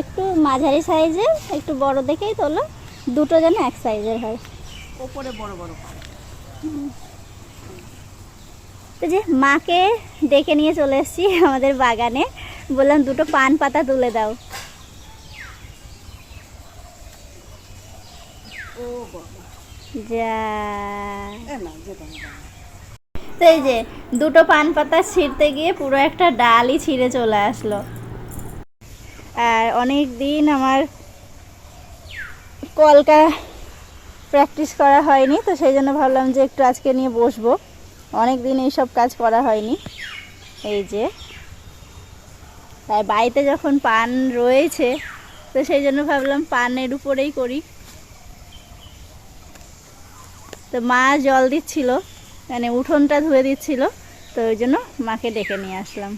একটু মাঝারি সাইজের একটু বড় দেখেই তোলো। দুটো যেন এক সাইজের হয়। ওপরে বড় বড় তো যে মাকে ডেকে নিয়ে চলে এসেছি আমাদের বাগানে। বললাম দুটো পান পাতা তুলে দাও। তো এই যে দুটো পান পাতা ছিঁড়তে গিয়ে পুরো একটা ডালই ছিঁড়ে চলে আসলো। আর অনেক দিন আমার কলকা প্র্যাকটিস করা হয়নি, তো সেই জন্য ভাবলাম যে একটু আজকে নিয়ে বসবো। অনেক দিন এইসব কাজ করা হয়নি, এই যে। তাই বাড়িতে যখন পান রয়েছে, তো সেই জন্য ভাবলাম পানের উপরেই করি। তো মা জল দিচ্ছিল মানে উঠোনটা ধুয়ে দিচ্ছিল, তো ওই জন্য মাকে ডেকে নিয়ে আসলাম।